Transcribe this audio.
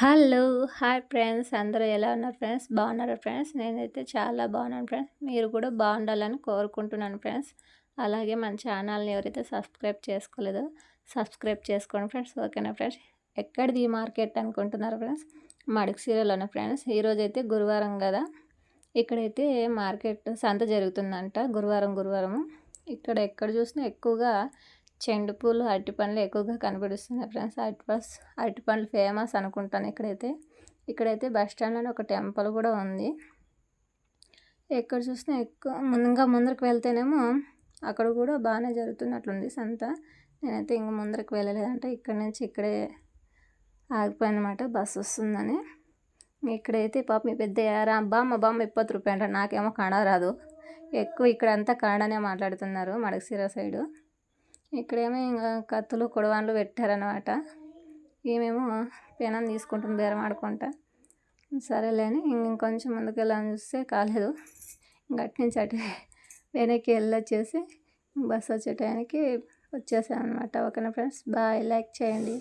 Hello hi friends. అందరూ ఎలా ఉన్నారు ఫ్రెండ్స్? బాగున్నారా ఫ్రెండ్స్? నేనైతే చాలా బాగున్నాను ఫ్రెండ్స్. మీరు కూడా బాగుండాలని కోరుకుంటున్నాను ఫ్రెండ్స్. అలాగే మన ఛానల్ని ఎవరైతే సబ్స్క్రైబ్ చేసుకోలేదో సబ్స్క్రైబ్ చేసుకోండి ఫ్రెండ్స్. ఓకేనా ఫ్రెండ్స్? ఎక్కడిది ఈ మార్కెట్ అనుకుంటున్నారు ఫ్రెండ్స్? మడికి సీరియల్లోనే ఫ్రెండ్స్? ఈరోజు అయితే గురువారం కదా. ఇక్కడైతే మార్కెట్ సంత జరుగుతుందంట. గురువారం గురువారం ఇక్కడ ఎక్కడ చూసినా ఎక్కువగా చెండు పూలు అరటి పండ్లు ఎక్కువగా కనబడుస్తున్నాయి ఫ్రెండ్స్. అరటి పస్ అరటి పండ్లు ఫేమస్ అనుకుంటాను ఇక్కడైతే. ఇక్కడైతే బస్ స్టాండ్లోనే ఒక టెంపుల్ కూడా ఉంది. ఎక్కడ చూసినా ఎక్కువ ఇంకా ముందరికి వెళ్తేనేమో అక్కడ కూడా బాగానే జరుగుతున్నట్లుంది సంత. నేనైతే ఇంక ముందరికి వెళ్ళలేదంటే ఇక్కడ నుంచి ఇక్కడే ఆగిపోయినమాట బస్సు వస్తుందని. ఇక్కడైతే పాప మీ పెద్ద రా బామ్మ బామ్మ ఇప్పತ್ತು రూపాయ అంట నాకేమో కన్నడ రాదు ఎక్కువ ఇక్కడ అంతా కన్నడనే మాట్లాడుతున్నారు మడకసీర సైడు. ఇక్కడేమో ఇంకా కత్తులు కొడవాన్లు పెట్టారనమాట ఈమెమో పెనం తీసుకుంటుంది బేరం ఆడుకుంటా. సరేలే అని ఇంకొంచెం ముందుకు వెళ్ళాలని చూస్తే కాలేదు. అటు నుంచి అటు వెనక్కి వెళ్ళొచ్చేసి బస్ వచ్చే టైంకి వచ్చేసాను అనమాట ఓకేనా ఫ్రెండ్స్? బాయ్. లైక్ చేయండి.